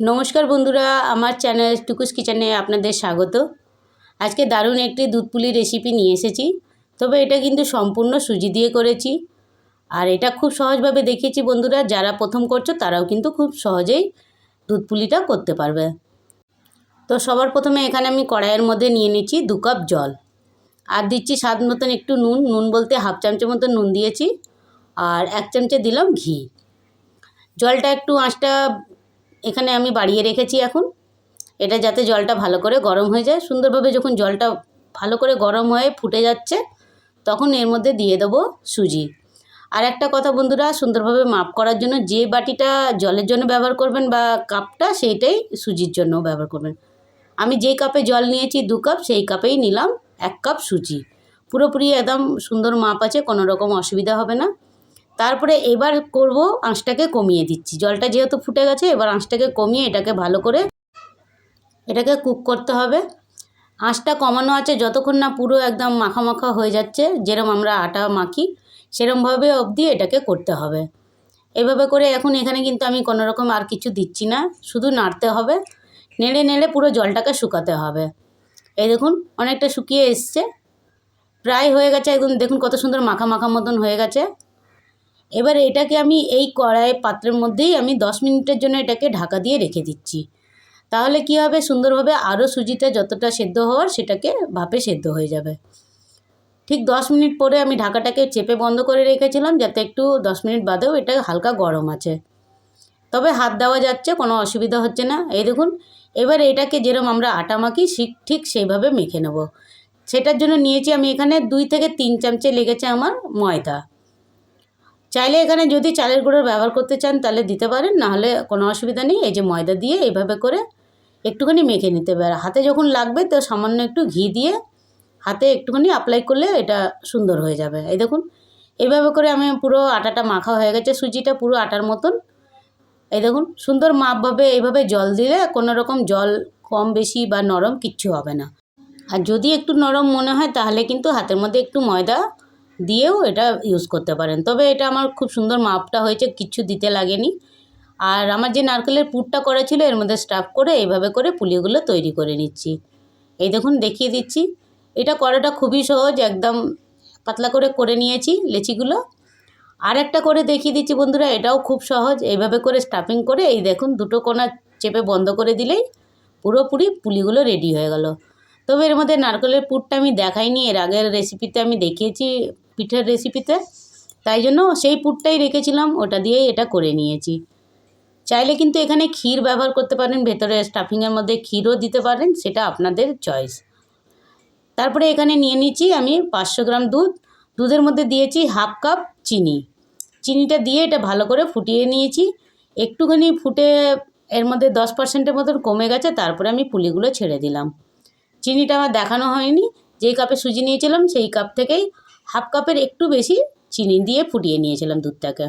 নমস্কার বন্ধুরা, আমার চ্যানেল টুকুস কিচেনে আপনাদের স্বাগত। আজকে দারুণ একটি দুধ পুলি রেসিপি নিয়ে এসেছি। তবে এটা কিন্তু সম্পূর্ণ সুজি দিয়ে করেছি। আর এটা খুব সহজভাবে দেখিয়েছি বন্ধুরা, যারা প্রথম করছ তারাও কিন্তু খুব সহজেই দুধ পুলিটা করতে পারবে। তো সবার প্রথমে এখানে আমি কড়াইয়ের মধ্যে নিয়ে নিচ্ছি দু কাপ জল। আর দিচ্ছি স্বাদ মতন একটু নুন। নুন বলতে হাফ চামচের মতন নুন দিয়েছি। আর এক চামচে দিলাম ঘি। জলটা একটু আঁচটা এখানে আমি বাড়িয়ে রেখেছি এখন। এটা যাতে জলটা ভালো করে গরম হয়ে যায়। সুন্দরভাবে যখন জলটা ভালো করে গরম হয়ে ফুটে যাচ্ছে, তখন এর মধ্যে দিয়ে দেবো সুজি। আর একটা কথা বন্ধুরা, সুন্দরভাবে মাপ করার জন্য যে বাটিটা জলের জন্য ব্যবহার করবেন বা কাপটা, সেইটাই সুজির জন্য ব্যবহার করবেন। আমি যেই কাপে জল নিয়েছি দু কাপ, সেই কাপেই নিলাম এক কাপ সুজি। পুরোপুরি একদম সুন্দর মাপ আছে, কোনো রকম অসুবিধা হবে না। তারপরে এবার করব আঁচটাকে কমিয়ে দিচ্ছি। জলটা যেহেতু ফুটে গেছে, এবার আঁচটাকে কমিয়ে এটাকে ভালো করে এটাকে কুক করতে হবে। আঁচটা কমানো আছে যতক্ষণ না পুরো একদম মাখা মাখা হয়ে যাচ্ছে যেরকম আমরা আটা মাখি, সেরমভাবে অবধি এটাকে করতে হবে। এভাবে করে এখন এখানে কিন্তু আমি কোনো রকম আর কিছু দিচ্ছি না, শুধু নাড়তে হবে। নেড়ে নেড়ে পুরো জলটাকে শুকাতে হবে। এই দেখুন, অনেকটা শুকিয়ে এসছে। প্রায় হয়ে গেছে, একদম দেখুন কত সুন্দর মাখা মাখা মতন হয়ে গেছে। এবার এটাকে আমি এই কড়াই পাত্রের মধ্যেই আমি দশ মিনিটের জন্য এটাকে ঢাকা দিয়ে রেখে দিচ্ছি। তাহলে কি হবে? সুন্দরভাবে আরও সুজিটা যতটা সেদ্ধ হওয়ার সেটাকে ভাপে সেদ্ধ হয়ে যাবে। ঠিক দশ মিনিট পরে আমি ঢাকাটাকে চেপে বন্ধ করে রেখেছিলাম যাতে একটু দশ মিনিট বাদেও এটা হালকা গরম আছে। তবে হাত দেওয়া যাচ্ছে, কোনো অসুবিধা হচ্ছে না। এই দেখুন, এবার এটাকে যেরকম আমরা আটা মাখি ঠিক সেইভাবে মেখে নেব। সেটার জন্য নিয়েছি আমি এখানে দুই থেকে তিন চামচে লেগেছে আমার ময়দা। চাইলে এখানে যদি চালের গুঁড়ো ব্যবহার করতে চান, তাহলে দিতে পারেন। নাহলে কোনো অসুবিধা নেই। এই যে ময়দা দিয়ে এইভাবে করে একটুখানি মেখে নিতে পারে হাতে যখন লাগবে, তো সামান্য একটু ঘি দিয়ে হাতে একটুখানি অ্যাপ্লাই করলে এটা সুন্দর হয়ে যাবে। এই দেখুন এইভাবে করে আমি পুরো আটাটা মাখা হয়ে গেছে, সুজিটা পুরো আটার মতন। এই দেখুন, সুন্দর মাপভাবে এইভাবে জল দিলে কোনো রকম জল কম বেশি বা নরম কিচ্ছু হবে না। আর যদি একটু নরম মনে হয়, তাহলে কিন্তু হাতের মধ্যে একটু ময়দা দিয়েও এটা ইউজ করতে পারেন। তবে এটা আমার খুব সুন্দর মাপটা হয়েছে কিচ্ছু দিতে লাগেনি। আর আমার যে নারকেলের পুরটা করা ছিল, এর মধ্যে স্টাফ করে এইভাবে করে পুলিগুলো তৈরি করে নিচ্ছি। এই দেখুন, দেখিয়ে দিচ্ছি। এটা করাটা খুবই সহজ, একদম পাতলা করে করে নিয়েছি লেচিগুলো। আর একটা করে দেখিয়ে দিচ্ছি বন্ধুরা, এটাও খুব সহজ। এইভাবে করে স্টাফিং করে, এই দেখুন, দুটো কোনা চেপে বন্ধ করে দিলেই পুরোপুরি পুলিগুলো রেডি হয়ে গেল। তবে এর মধ্যে নারকেলের পুরটা আমি দেখাইনি, এর আগের রেসিপিতে আমি দেখিয়েছি। পিঠের রেসিপিতে তাই জন্য সেই পুরটাই রেখেছিলাম, ওটা দিয়েই এটা করে নিয়েছি। চাইলে কিন্তু এখানে ক্ষীর ব্যবহার করতে পারেন, ভেতরে স্টাফিংয়ের মধ্যে ক্ষীরও দিতে পারেন, সেটা আপনাদের চয়েস তারপরে এখানে নিয়ে নিচ্ছি আমি পাঁচশো গ্রাম দুধ। দুধের মধ্যে দিয়েছি হাফ কাপ চিনি। চিনিটা দিয়ে এটা ভালো করে ফুটিয়ে নিয়েছি। একটুখানি ফুটে এর মধ্যে দশ পার্সেন্টের মতন কমে গেছে, তারপরে আমি পুলিগুলো ছেড়ে দিলাম। চিনিটা আমার দেখানো হয়নি, যেই কাপে সুজি নিয়েছিলাম, সেই কাপ থেকেই হাফ কাপের একটু বেশি চিনি দিয়ে ফুটিয়ে নিয়েছিলাম দুধটাকে।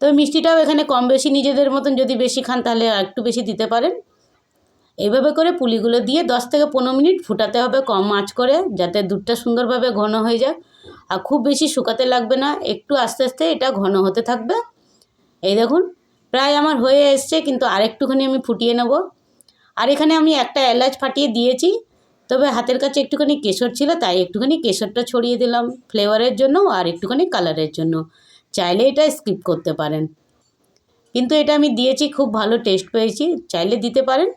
তো মিষ্টিটাও এখানে কম বেশি নিজেদের মতন যদি বেশি খান তাহলে একটু বেশি দিতে পারেন। এইভাবে করে পুলিগুলো দিয়ে দশ থেকে পনেরো মিনিট ফুটাতে হবে কম আঁচ করে, যাতে দুধটা সুন্দরভাবে ঘন হয়ে যায়। আর খুব বেশি শুকাতে লাগবে না, একটু আস্তে আস্তে এটা ঘন হতে থাকবে। এই দেখুন, প্রায় আমার হয়ে এসছে, কিন্তু আরেকটুখানি আমি ফুটিয়ে নেব। আর এখানে আমি একটা এলাচ ফাটিয়ে দিয়েছি। তবে হাতের কাছে একটুখানি কেশর ছিল, তাই একটুখানি কেশরটা ছড়িয়ে দিলাম ফ্লেভারের জন্য আর একটুখানি কালারের জন্য। চাইলে এটা স্কিপ করতে পারেন। কিন্তু এটা আমি দিয়েছি, খুব ভালো টেস্ট পেয়েছি। চাইলে দিতে পারেন।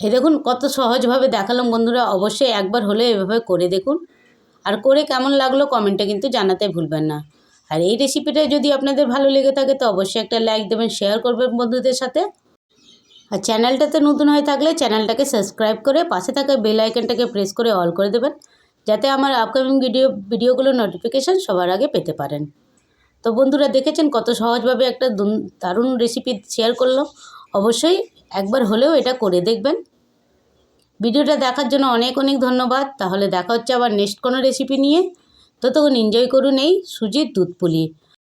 এ দেখুন, কত সহজভাবে দেখালাম বন্ধুরা। অবশ্যই একবার হলে এভাবে করে দেখুন। আর করে কেমন লাগল কমেন্টে কিন্তু জানাতে ভুলবেন না। আর এই রেসিপিটা যদি আপনাদের ভালো লেগে থাকে, তো অবশ্যই একটা লাইক দেবেন শেয়ার করবেন বন্ধুদের সাথে। আর চ্যানেলটাতে নতুন হয়ে থাকলে চ্যানেলটাকে সাবস্ক্রাইব করে পাশে থাকা বেল আইকনটাকে প্রেস করে অল করে দেবেন, যাতে আমার আপকামিং ভিডিও, ভিডিওগুলোর নোটিফিকেশান সবার আগে পেতে পারেন। তো বন্ধুরা, দেখেছেন কত সহজভাবে একটা দারুণ রেসিপি শেয়ার করলাম। অবশ্যই একবার হলেও এটা করে দেখবেন। ভিডিওটা দেখার জন্য অনেক অনেক ধন্যবাদ। তাহলে দেখা হচ্ছে আবার নেক্সট কোনো রেসিপি নিয়ে। ততক্ষণ এনজয় করুন এই সুজির দুধ পুলি।